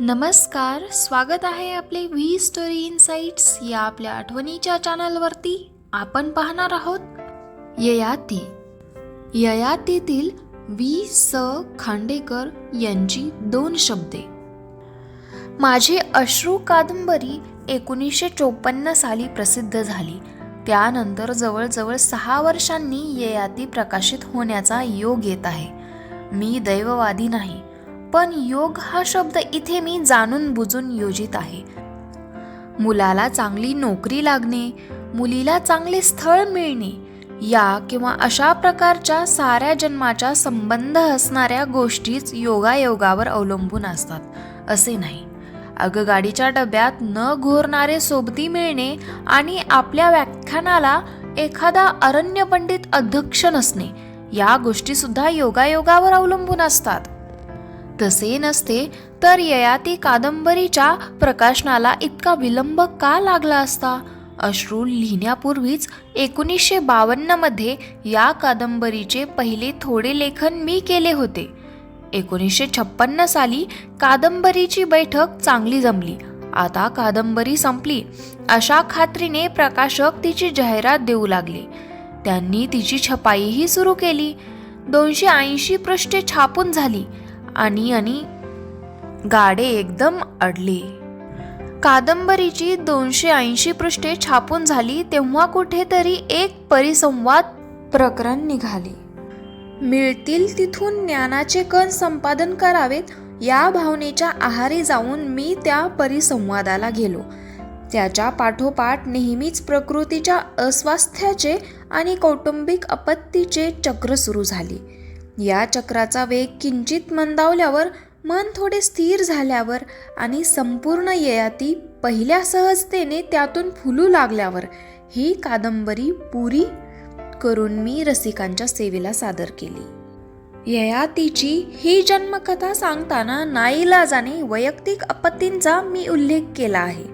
नमस्कार स्वागत आहे आपले व्ही स्टोरी इन्साइट्स या आपल्या आठवणीच्या चॅनलवरती आपण पाहणार आहोत ययाती. ययातीतील व्ही स खांडेकर यांची दोन शब्दे. माझी अश्रू कादंबरी एकोणीसशे चोपन्न साली प्रसिद्ध झाली. त्यानंतर जवळजवळ सहा वर्षांनी ययाती प्रकाशित होण्याचा योग येत आहे. मी दैववादी नाही. पण योग हा शब्द इथे मी जाणून बुजून योजित आहे. मुलाला चांगली नोकरी लागणे मुलीला चांगले स्थळ मिळणे या किंवा अशा प्रकारच्या साऱ्या जन्माच्या संबंध असणाऱ्या गोष्टीच योगायोगावर अवलंबून असतात असे नाही. अगं गाडीच्या डब्यात न घोरणारे सोबती मिळणे आणि आपल्या व्याख्यानाला एखादा अरण्य पंडित अध्यक्ष नसणे या गोष्टी सुद्धा योगायोगावर अवलंबून असतात. तसे नसते तर ययाती कादंबरीच्या प्रकाशनाला इतका विलंब का लागला असता? अश्रू लिहिण्यापूर्वीच एकोणीसशे बावन्नमध्ये या कादंबरीचे पहिले थोडे लेखन मी केले होते. एकोणीसशे छप्पन्न साली कादंबरीची बैठक चांगली जमली. आता कादंबरी संपली. अशा खात्रीने प्रकाशक तिची जाहिरात देऊ लागले. त्यांनी तिची छपाईही सुरू केली. दोनशे ऐंशी पृष्ठे छापून झाली. आणि आणि गाडे एकदम अडले. कादंबरीची दोनशे ऐंशी पृष्ठे छापून झाली तेव्हा कुठेतरी एक परिसंवाद प्रकरण निघाले. मिळतील तिथून ज्ञानाचे कण संपादन करावेत या भावनेच्या आहारी जाऊन मी त्या परिसंवादाला गेलो. त्याच्या पाठोपाठ नेहमीच प्रकृतीच्या अस्वास्थ्याचे आणि कौटुंबिक आपत्तीचे चक्र सुरू झाले. या चक्राचा वेग किंचित मंदावल्यावर मन थोडे स्थिर झाल्यावर आणि संपूर्ण ययाती पहिल्या सहजतेने त्यातून फुलू लागल्यावर ही कादंबरी पुरी करून मी रसिकांच्या सेवेला सादर केली. ययातीची ही जन्मकथा सांगताना नाईलाजाने वैयक्तिक आपत्तींचा मी उल्लेख केला आहे.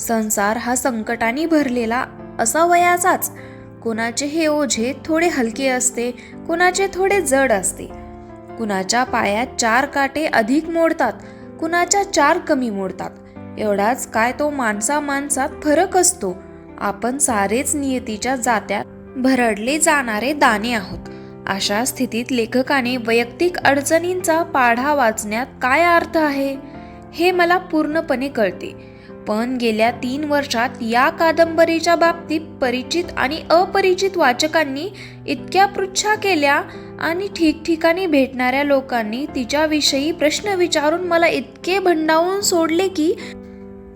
संसार हा संकटाने भरलेला असा वयाचाच कुणाचे हे ओझे थोडे हलके असते कुणाचे थोडे जड असते. कुणाच्या पायात चार काटे अधिक मोडतात कुणाच्या चार कमी मोडतात. एवढाच काय तो माणसा माणसात फरक असतो. आपण सारेच नियतीच्या जात्यात भरडले जाणारे दाणे आहोत. अशा स्थितीत लेखकाने वैयक्तिक अडचणींचा पाढा वाचण्यात काय अर्थ आहे? हे मला पूर्णपणे कळते. पण गेल्या तीन वर्षात या कादंबरीच्या बाबतीत परिचित आणि अपरिचित वाचकांनी इतक्या पृच्छा केल्या आणि ठिकठिकाणी भेटणाऱ्या लोकांनी तिच्याविषयी प्रश्न विचारून मला इतके भंडावून सोडले की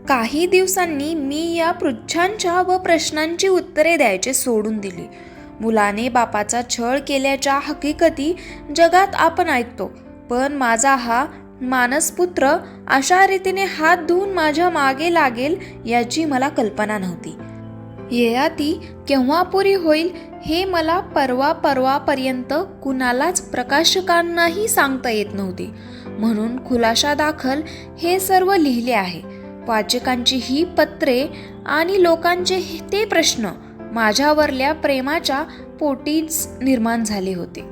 काही दिवसांनी मी या पृच्छांच्या व प्रश्नांची उत्तरे द्यायचे सोडून दिली. मुलाने बापाचा छळ केल्याच्या हकीकती जगात आपण ऐकतो पण माझा हा मानसपुत्र अशा रीतीने हात धुवून माझ्या मागे लागेल याची मला कल्पना नव्हती. ययाती केव्हा पुरी होईल हे मला परवा परवापर्यंत कुणालाच प्रकाशकांनाही सांगता येत नव्हते. म्हणून खुलाशा दाखल हे सर्व लिहिले आहे. वाचकांची ही पत्रे आणि लोकांचे ते प्रश्न माझ्यावरल्या प्रेमाच्या पोटीच निर्माण झाले होते.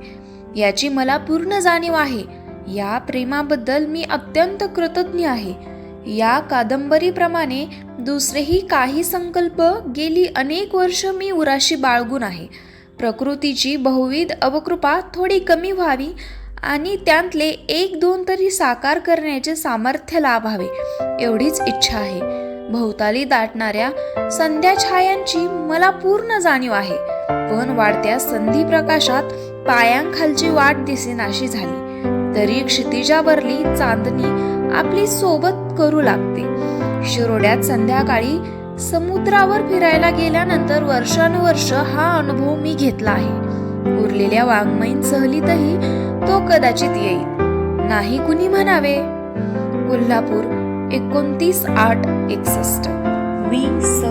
याची मला पूर्ण जाणीव आहे. या प्रेमाबद्दल मी अत्यंत कृतज्ञ आहे. या कादंबरीप्रमाणे दुसरेही काही संकल्प गेली अनेक वर्ष मी उराशी बाळगून आहे. प्रकृतीची बहुविध अवकृपा थोडी कमी व्हावी आणि त्यातले एक दोन तरी साकार करण्याचे सामर्थ्य लाभावे एवढीच इच्छा आहे. भोवताली दाटणाऱ्या संध्या छायांची मला पूर्ण जाणीव आहे. पण वाढत्या संधी प्रकाशात पायांखालची वाट दिसेनाशी झाली. तरी क्षितिजावरली चांदणी आपली सोबत करू लागते. शिरोड्यात संध्याकाळी समुद्रावर फिरायला गेल्यानंतर वर्षानुवर्ष हा अनुभव मी घेतला आहे. उरलेल्या वाङ्मयीन सहलीतही तो कदाचित येईल. नाही कुणी म्हणावे? कोल्हापूर एकोणतीस आठ एकसष्ट. वी स